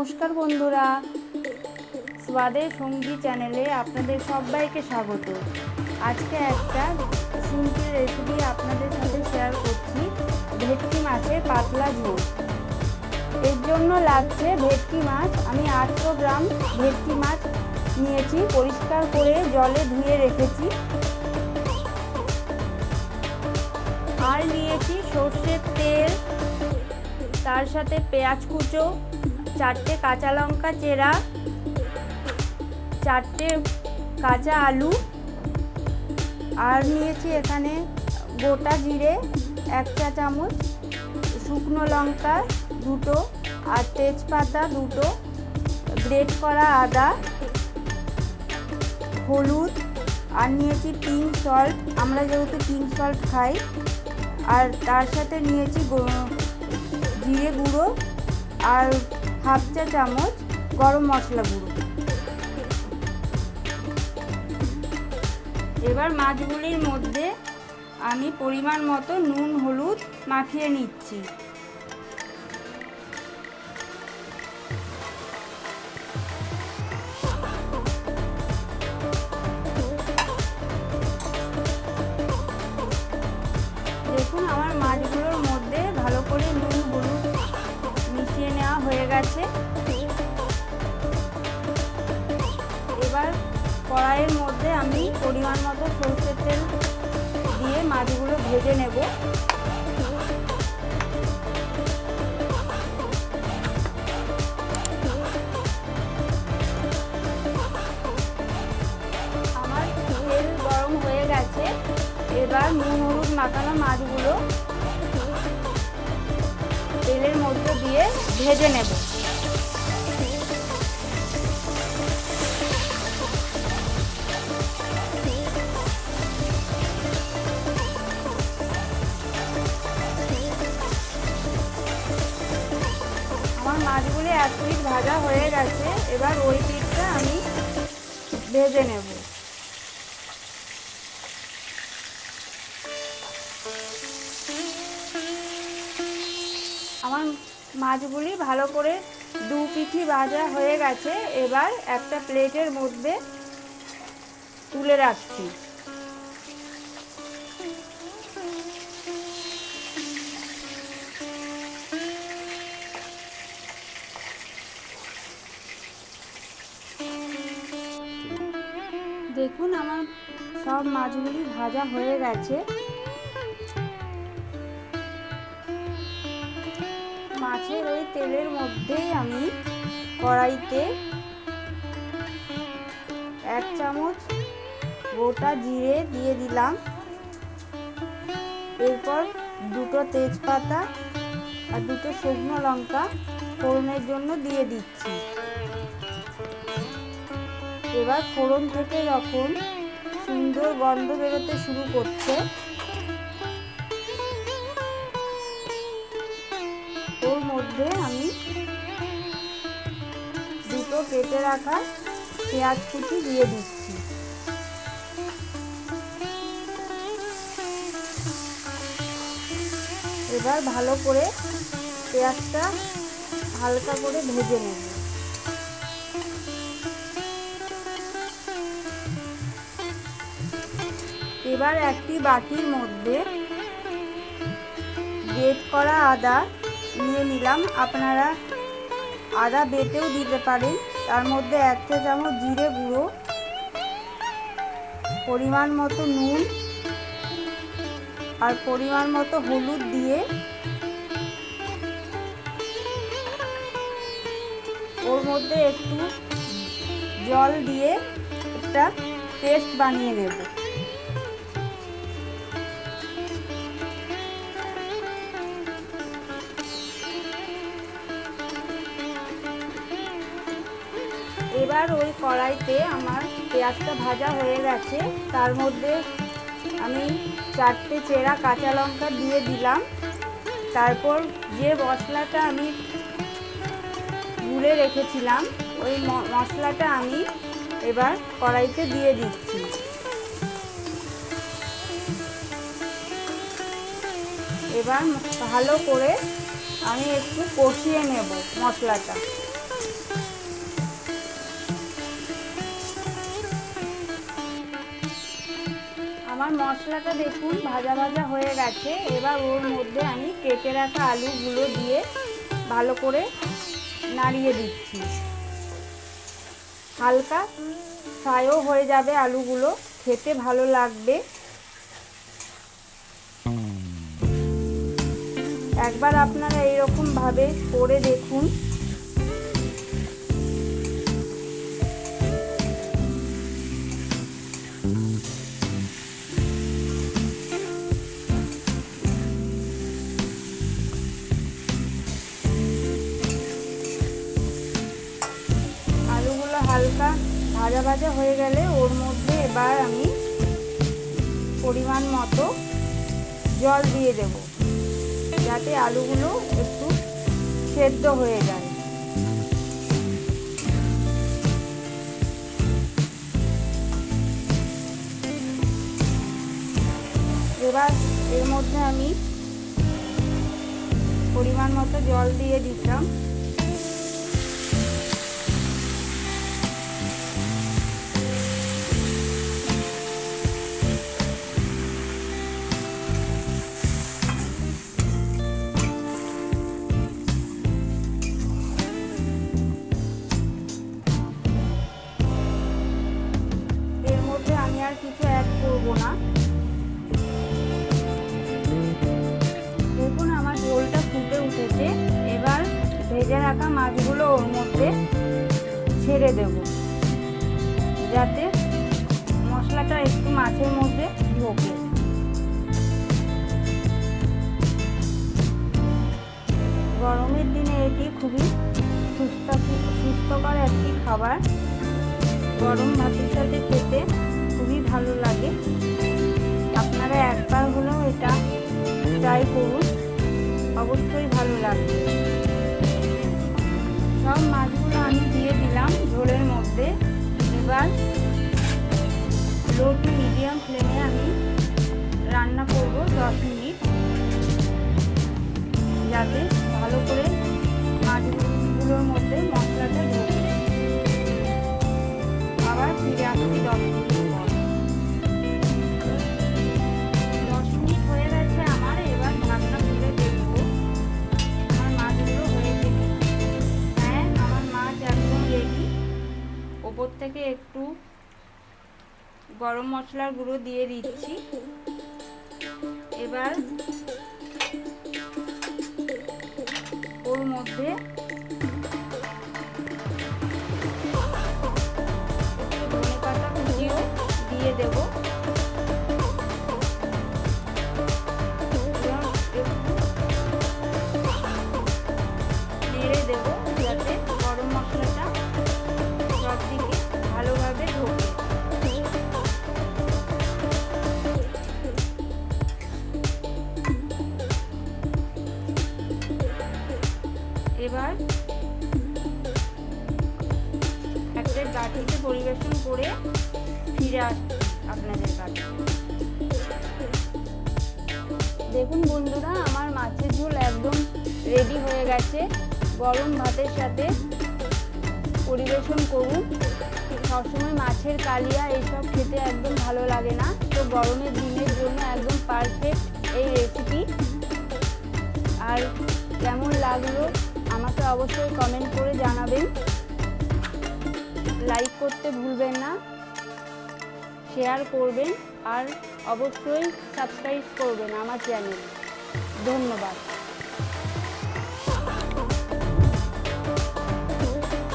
নমস্কার বন্ধুরা। স্বাদের সঙ্গী চ্যানেলে আপনাদের সবাইকে স্বাগত। আজকে একটা সিম্পল রেসিপি আপনাদের সাথে শেয়ার করছি। ভেটকি মাছের পাতলা ঝোল। এর জন্য লাগছে ভেটকি মাছ। আমি আটশো গ্রাম ভেটকি মাছ নিয়েছি। পরিষ্কার করে জলে ধুয়ে রেখেছি। আর নিয়েছি সর্ষের তেল, তার সাথে পেঁয়াজ কুচো চারটে কাঁচা লঙ্কা চেরা, চারটে কাঁচা আলু, আর নিয়েছি এখানে গোটা জিরে, এক চা চামচ, শুকনো লঙ্কা দুটো, আর তেজপাতা দুটো, গ্রেট করা আদা, হলুদ, আর নিয়েছি পিঙ্ক সল্ট আমরা যেহেতু পিঙ্ক সল্ট খাই, আর তার সাথে নিয়েছি জিরে গুঁড়ো, আর হাফ চা চামচ গরম মশলা গুঁড়ো। এবার মাছগুলির মধ্যে আমি পরিমাণ মতো নুন, হলুদ মাখিয়ে নিচ্ছি। দেখুন, আমার মাছগুলোর গেছে এবার কড়াইয়ের মধ্যে আমি পরিমাণ মতো সরষের তেল দিয়ে মাছগুলো ভেজে নেব। আমার তেল গরম হয়ে গেছে। এবার নুন, হলুদ মাখানো মাছগুলো ভেজে নেব। আমার মাছগুলি এক পিঠ ভাজা হয়ে গেছে, এবার ওই পিঠটা আমি ভেজে নেব। মাছগুলি ভালো করে দু পিঠি ভাজা হয়ে গেছে। এবার একটা প্লেটের মধ্যে তুলে রাখছি। দেখুন আমার সব মাছগুলি ভাজা হয়ে গেছে। মাছের ওই তেলের মধ্যেই আমি কড়াইতে এক চামচ গোটা জিরে দিয়ে দিলাম। এরপর দুটো তেজপাতা আর দুটো শুকনো লঙ্কা ফোড়নের জন্য দিয়ে দিচ্ছি। এবার ফোড়ন থেকে যখন সুন্দর গন্ধ বেরোতে শুরু করছে ওর মধ্যে আমি দুটো কেটে রাখা পেঁয়াজ কুচি দিয়ে দিচ্ছি। এবার ভালো করে পেঁয়াজটা হালকা করে ভেজে নেব। এবার একটি বাটির মধ্যে গ্রেট করা আদা নিয়ে নিলাম। আপনারা আদা বেটেও দিতে পারেন। তার মধ্যে এক চা চামচ জিরে গুঁড়ো, পরিমাণ মতো নুন আর পরিমাণ মতো হলুদ দিয়ে ওর মধ্যে একটু জল দিয়ে একটা পেস্ট বানিয়ে নেব। এবার ওই কড়াইতে আমার পেঁয়াজটা ভাজা হয়ে গেছে। তার মধ্যে আমি চারটে চেরা কাঁচা লঙ্কা দিয়ে দিলাম। তারপর যে মশলাটা আমি গুলে রেখেছিলাম, ওই মশলাটা আমি এবার কড়াইতে দিয়ে দিচ্ছি। এবার ভালো করে আমি একটু কষিয়ে নেব মশলাটা। আমার মশলাটা দেখুন, ভাজা ভাজা হয়ে গেছে। এবার ওর মধ্যে আমি কেটে রাখা আলুগুলো দিয়ে ভালো করে নাড়িয়ে দিচ্ছি। হালকা ফ্রাইও হয়ে যাবে আলুগুলো, খেতে ভালো লাগবে। একবার আপনারা এইরকমভাবে করে দেখুন। হালকা ভাজা ভাজা হয়ে গেলে ওর মধ্যে এবার আমি পরিমাণ মতো জল দিয়ে দেব, যাতে আলুগুলো একটু সেদ্ধ হয়ে যায়। এবার এর মধ্যে আমি পরিমাণ মতো জল দিয়ে দিতাম। রাখা মাছগুলো ওর মধ্যে ছেড়ে দেব। যাতে মশলাটা একটু মাছের মধ্যে ঢোকে। গরমের দিনে এটি খুবই সুস্থ, সুস্থকর একটি খাবার। গরম ভাতের সাথে খেতে খুবই ভালো লাগে। আপনারা একবার হলেও এটা ট্রাই করুন। অবশ্যই ভালো লাগবে। লো টু মিডিয়াম ফ্লেমে আমি রান্না করব দশ মিনিট। যাতে ভালো করে মাছগুলোর মধ্যে মশলাটা ঢোকে। আবার ফিরে আসছি দশ মিনিট ওপর থেকে একটু গরম মশলার গুঁড়ো দিয়ে দিচ্ছি। এবার ওর মধ্যে ধনে পাতা কুচিও দিয়ে দেব। এবার একটা গাঠিতে পরিবেশন করে ফিরে আসছি আপনাদের কাছে। দেখুন বন্ধুরা, আমার মাছের ঝোল একদম রেডি হয়ে গেছে। গরম ভাতের সাথে পরিবেশন করুন। সবসময় মাছের কালিয়া এইসব খেতে একদম ভালো লাগে না। তো গরমের দিনের জন্য একদম পারফেক্ট এই রেসিপি আর কেমন লাগল? আমাকে অবশ্যই কমেন্ট করে জানাবেন। লাইক করতে ভুলবেন না শেয়ার করবেন, আর অবশ্যই সাবস্ক্রাইব করবেন আমার চ্যানেল ধন্যবাদ।